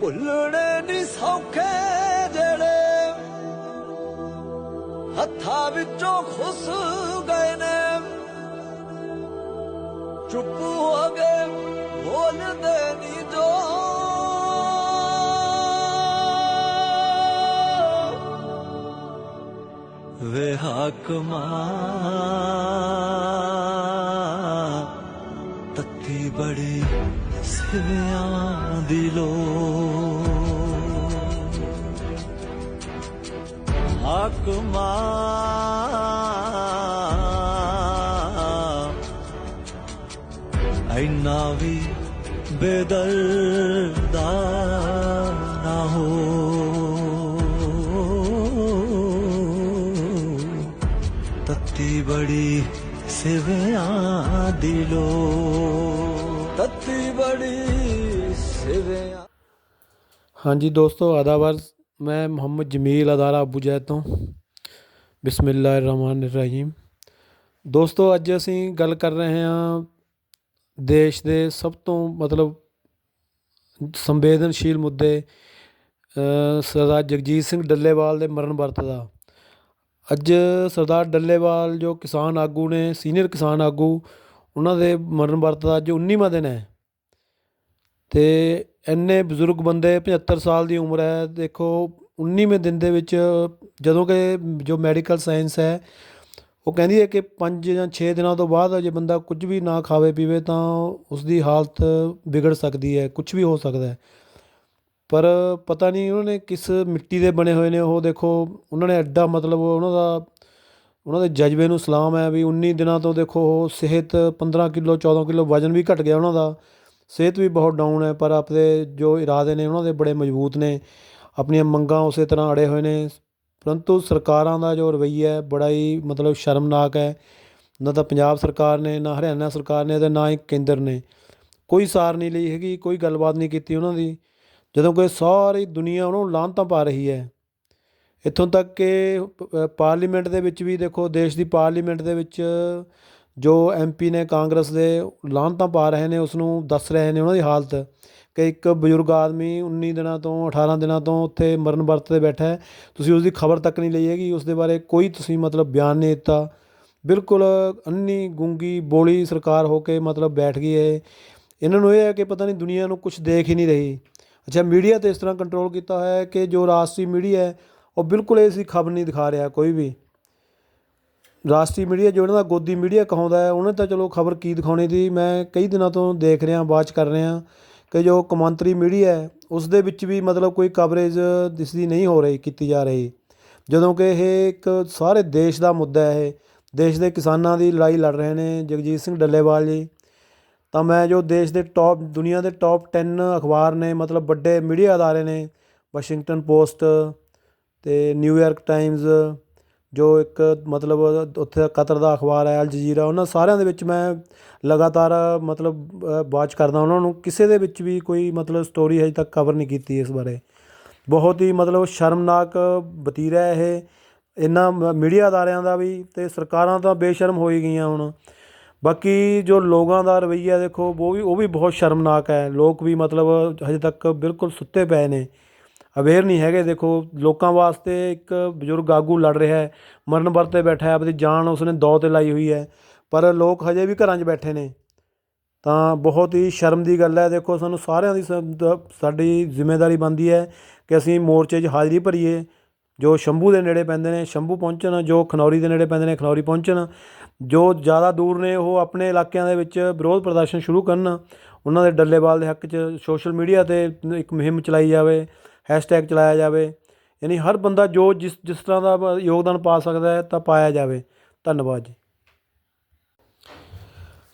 ਭੁੱਲਣੇ ਨਹੀਂ ਸੌਖੇ ਜਿਹੜੇ ਹੱਥਾਂ ਵਿੱਚੋਂ ਖੁੱਸ ਗਏ ਨੇ। ਚੁੱਪ ਹੋ ਗਏ ਬੋਲਦੇ ਨਹੀਂ ਜੋ। ਵੇ ਹਾਕਮਾਂ ਤੱਤੀ ਬੜੀ ਸਿਵਿਆਂ ਦੀ ਲੋ ਹਾਕਮਾਂ ਐਨਾ ਵੀ ਬੇਦਰਦਾ ਨਾ ਹੋ। ਤੱਤੀ ਬੜੀ ਸਿਵਿਆਂ ਦੀ ਲੋ ਤੱਤੀ ਬੜੀ ਸਿਵਿਆਂ। ਹਾਂਜੀ ਦੋਸਤੋ ਆਦਾਬਰ ਮੈਂ ਮੁਹੰਮਦ ਜਮੀਲ ਅਦਾਰਾ ਅਬੂ ਜੈਦ ਤੋਂ। ਬਿਸਮਿਲ੍ਲਾਹਿਰਰਹਿਮਾਨਿਰਰਹੀਮ ਦੋਸਤੋ, ਅੱਜ ਅਸੀਂ ਗੱਲ ਕਰ ਰਹੇ ਹਾਂ ਦੇਸ਼ ਦੇ ਸਭ ਤੋਂ ਮਤਲਬ ਸੰਵੇਦਨਸ਼ੀਲ ਮੁੱਦੇ ਸਰਦਾਰ ਜਗਜੀਤ ਸਿੰਘ ਡੱਲੇਵਾਲ ਦੇ ਮਰਨ ਵਰਤ ਦਾ। ਅੱਜ ਸਰਦਾਰ ਡੱਲੇਵਾਲ ਜੋ ਕਿਸਾਨ ਆਗੂ ਨੇ, ਸੀਨੀਅਰ ਕਿਸਾਨ ਆਗੂ, ਉਹਨਾਂ ਦੇ ਮਰਨ ਵਰਤ ਦਾ ਅੱਜ 19ਵਾਂ ਦਿਨ ਹੈ। ਤੇ ਇੰਨੇ ਬਜ਼ੁਰਗ ਬੰਦੇ 75 ਸਾਲ ਦੀ ਉਮਰ ਹੈ। ਦੇਖੋ 19ਵੇਂ ਦਿਨ ਦੇ ਵਿੱਚ ਜਦੋਂ ਕਿ ਜੋ ਮੈਡੀਕਲ ਸਾਇੰਸ ਹੈ, ਉਹ ਕਹਿੰਦੀ ਹੈ ਕਿ 5 ਜਾਂ 6 ਦਿਨਾਂ ਤੋਂ ਬਾਅਦ ਜੇ ਬੰਦਾ ਕੁਝ ਵੀ ਨਾ ਖਾਵੇ ਪੀਵੇ ਤਾਂ ਉਸ ਦੀ ਹਾਲਤ ਵਿਗੜ ਸਕਦੀ ਹੈ, ਕੁਝ ਵੀ ਹੋ ਸਕਦਾ ਹੈ। ਪਰ ਪਤਾ ਨਹੀਂ ਉਹਨਾਂ ਨੇ ਕਿਸ ਮਿੱਟੀ ਦੇ ਬਣੇ ਹੋਏ ਨੇ, ਉਹ ਦੇਖੋ, ਉਹਨਾਂ ਨੇ ਐਡਾ ਮਤਲਬ ਉਹਨਾਂ ਦਾ, ਉਹਨਾਂ ਦੇ ਜਜ਼ਬੇ ਨੂੰ ਸਲਾਮ ਹੈ ਵੀ 19 ਦਿਨਾਂ ਤੋਂ ਦੇਖੋ, ਉਹ ਸਿਹਤ 15 ਕਿਲੋ 14 ਕਿਲੋ ਵਜਨ ਵੀ ਘਟ ਗਿਆ ਉਹਨਾਂ ਦਾ। ਸਿਹਤ ਵੀ ਬਹੁਤ ਡਾਊਨ ਹੈ, ਪਰ ਆਪਦੇ ਜੋ ਇਰਾਦੇ ਨੇ ਉਹਨਾਂ ਦੇ ਬੜੇ ਮਜ਼ਬੂਤ ਨੇ। ਆਪਣੀਆਂ ਮੰਗਾਂ ਉਸੇ ਤਰ੍ਹਾਂ ਅੜੇ ਹੋਏ ਨੇ। ਪਰੰਤੂ ਸਰਕਾਰਾਂ ਦਾ ਜੋ ਰਵੱਈਆ ਹੈ, ਬੜਾ ਹੀ ਮਤਲਬ ਸ਼ਰਮਨਾਕ ਹੈ। ਨਾ ਤਾਂ ਪੰਜਾਬ ਸਰਕਾਰ ਨੇ, ਨਾ ਹਰਿਆਣਾ ਸਰਕਾਰ ਨੇ ਤੇ ਨਾ ਹੀ ਕੇਂਦਰ ਨੇ। ਕੋਈ ਸਾਰ ਨਹੀਂ ਲਈ ਹੈਗੀ, ਕੋਈ ਗੱਲਬਾਤ ਨਹੀਂ ਕੀਤੀ ਉਹਨਾਂ ਦੀ। ਜਦੋਂ ਕਿ ਸਾਰੀ ਦੁਨੀਆ ਉਹਨੂੰ ਲਾਹਨਤਾਂ ਪਾ ਰਹੀ ਹੈ। ਇੱਥੋਂ ਤੱਕ ਕਿ ਪਾਰਲੀਮੈਂਟ ਦੇ ਵਿੱਚ ਵੀ ਦੇਖੋ, ਦੇਸ਼ ਦੀ ਪਾਰਲੀਮੈਂਟ ਦੇ ਵਿੱਚ ਜੋ ਐਮਪੀ ਨੇ ਕਾਂਗਰਸ ਦੇ ਲਾਹਨਤਾਂ ਪਾ ਰਹੇ ਨੇ ਉਸ ਨੂੰ ਦੱਸ ਰਹੇ ਨੇ ਉਹਨਾਂ ਦੀ ਹਾਲਤ ਕਿ ਇੱਕ ਬਜ਼ੁਰਗ ਆਦਮੀ 19 ਦਿਨਾਂ ਤੋਂ 18 ਦਿਨਾਂ ਤੋਂ ਉੱਥੇ ਮਰਨ ਵਰਤ ਤੇ ਬੈਠਾ ਹੈ। ਤੁਸੀਂ ਉਸ ਦੀ ਖਬਰ ਤੱਕ ਨਹੀਂ ਲਈ ਹੈਗੀ ਉਸ ਦੇ ਬਾਰੇ ਕੋਈ ਤੁਸੀਂ ਮਤਲਬ ਬਿਆਨ ਨਹੀਂ ਦਿੱਤਾ। ਬਿਲਕੁਲ ਅੰਨੀ ਗੁੰਗੀ ਬੋਲੀ ਸਰਕਾਰ ਹੋ ਕੇ ਮਤਲਬ ਬੈਠ ਗਈ ਹੈ। ਇਹਨਾਂ ਨੂੰ ਇਹ ਹੈ ਕਿ ਪਤਾ ਨਹੀਂ ਦੁਨੀਆ ਨੂੰ ਕੁਝ ਦੇਖ ਹੀ ਨਹੀਂ ਰਹੀ। ਅੱਛਾ, ਮੀਡੀਆ ਤੇ ਇਸ ਤਰ੍ਹਾਂ ਕੰਟਰੋਲ ਕੀਤਾ ਹੋਇਆ ਹੈ ਕਿ ਜੋ ਰਾਸ਼ਟਰੀ ਮੀਡੀਆ ਹੈ, ਉਹ ਬਿਲਕੁਲ ਇਸ ਖਬਰ ਨਹੀਂ ਦਿਖਾ ਰਿਹਾ ਕੋਈ ਵੀ। ਰਾਸ਼ਟਰੀ ਮੀਡੀਆ ਜੋ ਇਹਨਾਂ ਦਾ ਗੋਦੀ ਮੀਡੀਆ ਕਹਾਉਂਦਾ ਹੈ, ਉਹਨੇ ਤਾਂ ਚਲੋ ਖਬਰ ਕੀ ਦਿਖਾਉਣੀ ਸੀ ਮੈਂ ਕਈ ਦਿਨਾਂ ਤੋਂ ਦੇਖ ਰਿਹਾ ਵਾਚ ਕਰ ਰਿਹਾ ਕਿ ਜੋ ਕੌਮਾਂਤਰੀ ਮੀਡੀਆ ਹੈ ਉਸ ਦੇ ਵਿੱਚ ਵੀ ਮਤਲਬ ਕੋਈ ਕਵਰੇਜ ਦਿਸਦੀ ਨਹੀਂ ਹੋ ਰਹੀ, ਕੀਤੀ ਜਾ ਰਹੀ। ਜਦੋਂ ਕਿ ਇਹ ਇੱਕ ਸਾਰੇ ਦੇਸ਼ ਦਾ ਮੁੱਦਾ ਹੈ, ਇਹ ਦੇਸ਼ ਦੇ ਕਿਸਾਨਾਂ ਦੀ ਲੜਾਈ ਲੜ ਰਹੇ ਨੇ, ਜਗਜੀਤ ਸਿੰਘ ਡੱਲੇਵਾਲ ਜੀ ਤਾਂ ਮੈਂ ਜੋ ਦੇਸ਼ ਦੇ ਟੌਪ ਦੁਨੀਆ ਦੇ ਟੌਪ 10 ਅਖਬਾਰ ਨੇ, ਮਤਲਬ ਵੱਡੇ ਮੀਡੀਆ ਅਦਾਰੇ ਨੇ ਵਾਸ਼ਿੰਗਟਨ ਪੋਸਟ ਤੇ ਨਿਊਯਾਰਕ ਟਾਈਮਜ਼ ਜੋ ਇੱਕ ਮਤਲਬ ਉੱਥੇ ਕਤਰ ਦਾ ਅਖਬਾਰ ਹੈ ਅਲ ਜਜ਼ੀਰਾ ਉਹਨਾਂ ਸਾਰਿਆਂ ਦੇ ਵਿੱਚ ਮੈਂ ਲਗਾਤਾਰ, ਮਤਲਬ ਵਾਚ ਕਰਦਾ ਉਹਨਾਂ ਨੂੰ। ਕਿਸੇ ਦੇ ਵਿੱਚ ਵੀ ਕੋਈ ਮਤਲਬ ਸਟੋਰੀ ਹਜੇ ਤੱਕ ਕਵਰ ਨਹੀਂ ਕੀਤੀ ਇਸ ਬਾਰੇ। ਬਹੁਤ ਹੀ ਮਤਲਬ ਸ਼ਰਮਨਾਕ ਵਤੀਰਾ ਹੈ ਇਹ ਇਹਨਾਂ ਮੀਡੀਆ ਅਦਾਰਿਆਂ ਦਾ ਵੀ ਤੇ ਸਰਕਾਰਾਂ ਤਾਂ ਬੇਸ਼ਰਮ ਹੋ ਹੀ ਗਈਆਂ ਹੁਣ। ਬਾਕੀ ਜੋ ਲੋਕਾਂ ਦਾ ਰਵੱਈਆ ਦੇਖੋ, ਉਹ ਵੀ ਉਹ ਵੀ ਬਹੁਤ ਸ਼ਰਮਨਾਕ ਹੈ। ਲੋਕ ਵੀ ਮਤਲਬ ਹਜੇ ਤੱਕ ਬਿਲਕੁਲ ਸੁੱਤੇ ਪਏ ਨੇ। ਅਵੇਅਰ ਨਹੀਂ ਹੈਗੇ। ਦੇਖੋ, ਲੋਕਾਂ ਵਾਸਤੇ ਇੱਕ ਬਜ਼ੁਰਗ ਆਗੂ ਲੜ ਰਿਹਾ ਹੈ। ਮਰਨ ਵਰਤ ਬੈਠਾ ਹੈ। ਆਪਣੀ ਜਾਨ ਉਸਨੇ ਦੌ ਤੇ ਲਾਈ ਹੋਈ ਹੈ। ਪਰ ਲੋਕ ਹਜੇ ਵੀ ਘਰਾਂ 'ਚ ਬੈਠੇ ਨੇ। ਤਾਂ ਬਹੁਤ ਹੀ ਸ਼ਰਮ ਦੀ ਗੱਲ ਹੈ। ਦੇਖੋ, ਸਾਨੂੰ ਸਾਰਿਆਂ ਦੀ ਸ- ਸਾਡੀ ਜ਼ਿੰਮੇਵਾਰੀ ਬਣਦੀ ਹੈ ਕਿ ਅਸੀਂ ਮੋਰਚੇ 'ਚ ਹਾਜ਼ਰੀ ਭਰੀਏ। ਜੋ ਸ਼ੰਭੂ ਦੇ ਨੇੜੇ ਪੈਂਦੇ ਨੇ, ਸ਼ੰਭੂ ਪਹੁੰਚਣ, ਜੋ ਖਨੌਰੀ ਦੇ ਨੇੜੇ ਪੈਂਦੇ ਨੇ, ਖਨੌਰੀ ਪਹੁੰਚਣ, ਜੋ ਜ਼ਿਆਦਾ ਦੂਰ ਨੇ, ਉਹ ਆਪਣੇ ਇਲਾਕਿਆਂ ਦੇ ਵਿੱਚ ਵਿਰੋਧ ਪ੍ਰਦਰਸ਼ਨ ਸ਼ੁਰੂ ਕਰਨ, ਉਹਨਾਂ ਦੇ ਡੱਲੇਵਾਲ ਦੇ ਹੱਕ 'ਚ ਸੋਸ਼ਲ ਮੀਡੀਆ ਤੇ ਇੱਕ ਮੁਹਿੰਮ ਚਲਾਈ ਜਾਵੇ ਹੈਸ਼ਟੈਗ ਚਲਾਇਆ ਜਾਵੇ, ਯਾਨੀ ਹਰ ਬੰਦਾ ਜੋ ਜਿਸ ਜਿਸ ਤਰ੍ਹਾਂ ਦਾ ਯੋਗਦਾਨ ਪਾ ਸਕਦਾ ਹੈ, ਤਾਂ ਪਾਇਆ ਜਾਵੇ। ਧੰਨਵਾਦ ਜੀ।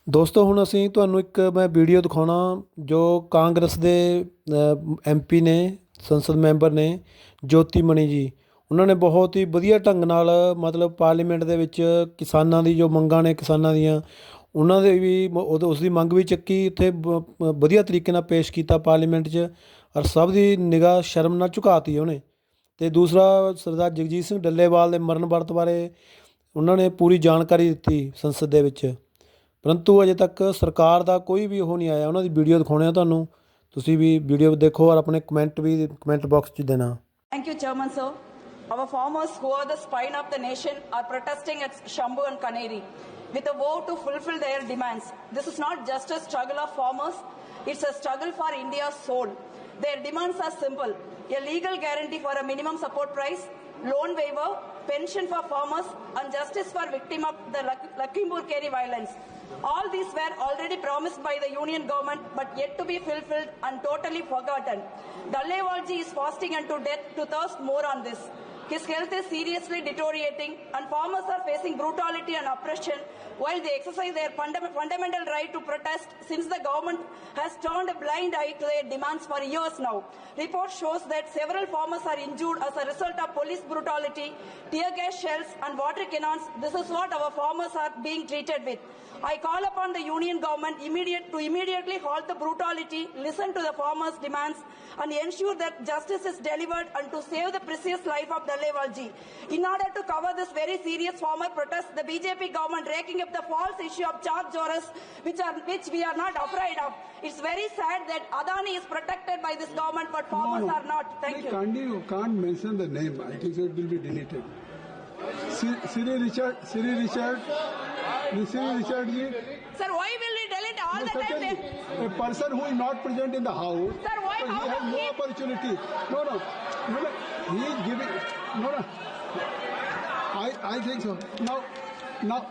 ਦੋਸਤੋ, ਹੁਣ ਅਸੀਂ ਤੁਹਾਨੂੰ ਇੱਕ ਮੈਂ ਵੀਡੀਓ ਦਿਖਾਉਣਾ, ਜੋ ਕਾਂਗਰਸ ਦੇ ਐਮਪੀ ਨੇ, ਸੰਸਦ ਮੈਂਬਰ ਨੇ, ਜੋਤੀ ਮਣੀ ਜੀ। ਉਹਨਾਂ ਨੇ ਬਹੁਤ ਹੀ ਵਧੀਆ ਢੰਗ ਨਾਲ ਮਤਲਬ ਪਾਰਲੀਮੈਂਟ ਦੇ ਵਿੱਚ ਕਿਸਾਨਾਂ ਦੀ ਜੋ ਮੰਗਾਂ ਨੇ ਕਿਸਾਨਾਂ ਦੀਆਂ ਉਹਨਾਂ ਦੇ ਵੀ ਮ- ਉਸ ਦੀ ਮੰਗ ਵੀ ਚੱਕੀ ਉੱਥੇ ਵਧੀਆ ਤਰੀਕੇ ਨਾਲ ਪੇਸ਼ ਕੀਤਾ ਪਾਰਲੀਮੈਂਟ 'ਚ ਔਰ ਸਭ ਦੀ ਨਿਗਾਹ ਸ਼ਰਮ ਨਾਲ ਝੁਕਾਤੀ ਉਹਨੇ। ਤੇ ਦੂਸਰਾ ਸਰਦਾਰ ਜਗਜੀਤ ਸਿੰਘ ਡੱਲੇਵਾਲ ਦੇ ਮਰਨ ਵਰਤ ਬਾਰੇ ਉਹਨਾਂ ਨੇ ਪੂਰੀ ਜਾਣਕਾਰੀ ਦਿੱਤੀ ਸੰਸਦ ਦੇ ਵਿੱਚ। ਪਰੰਤੂ ਅਜੇ ਤੱਕ ਸਰਕਾਰ ਦਾ ਕੋਈ ਵੀ ਉਹ ਨਹੀਂ ਆਇਆ। ਉਹਨਾਂ ਦੀ ਵੀਡੀਓ ਦਿਖਾਉਣੇ ਆ ਤੁਹਾਨੂੰ। ਤੁਸੀਂ ਵੀ ਵੀਡੀਓ ਦੇਖੋ ਔਰ ਆਪਣੇ ਕਮੈਂਟ ਵੀ ਕਮੈਂਟ ਬਾਕਸ 'ਚ ਦੇਣਾ। Thank you Chairman, sir. Our farmers, who are the spine of the nation, are protesting at Shambu and Kaneri with a vow to fulfill their demands. This is not just a struggle of farmers, it's a struggle for India's soul. Their demands are simple a legal guarantee for a minimum support price, loan waiver, pension for farmers, and justice for victims of the Lak- Lakhimpur Keri violence. All these were already promised by the union government but yet to be fulfilled and totally forgotten. Dallewalji is fasting unto death to thirst more on this. His health is seriously deteriorating and farmers are facing brutality and oppression while they exercise their fundam- fundamental right to protest since the government has turned a blind eye to their demands for years now. Report shows that several farmers are injured as a result of police brutality, tear gas shells and water cannons. This is what our farmers are being treated with. I call upon the union government immediate, to immediately halt the brutality, listen to the farmers' demands, and ensure that justice is delivered and to save the precious life of Dalewalji. In order to cover this very serious farmer protest, the BJP government raking up the false issue of charge jurors, which are which we are not afraid of. It's very sad that Adani is protected by this government, but farmers are not. Thank you. Can't you can't mention the name. I think it will be deleted. Siri Richard, Siri Richard, Siri Richard ji, Sir, why will we delete all the time? a person who is not present in the house, Sir, why- so he has no he- opportunity. No, no, no, no. He is giving. No, no. I I think so. Now, now,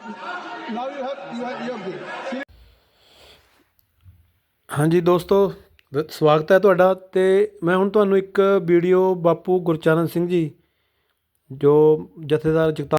now you have you have you have given. ਹਾਂਜੀ ਦੋਸਤੋ ਵ- ਸਵਾਗਤ ਹੈ ਤੁਹਾਡਾ ਤੇ ਮੈਂ ਹੁਣ ਤੁਹਾਨੂੰ ਇੱਕ ਵੀਡੀਓ ਬਾਪੂ ਗੁਰਚਰਨ ਸਿੰਘ ਜੀ ਜੋ ਜਥੇਦਾਰ ਜਗਤਾ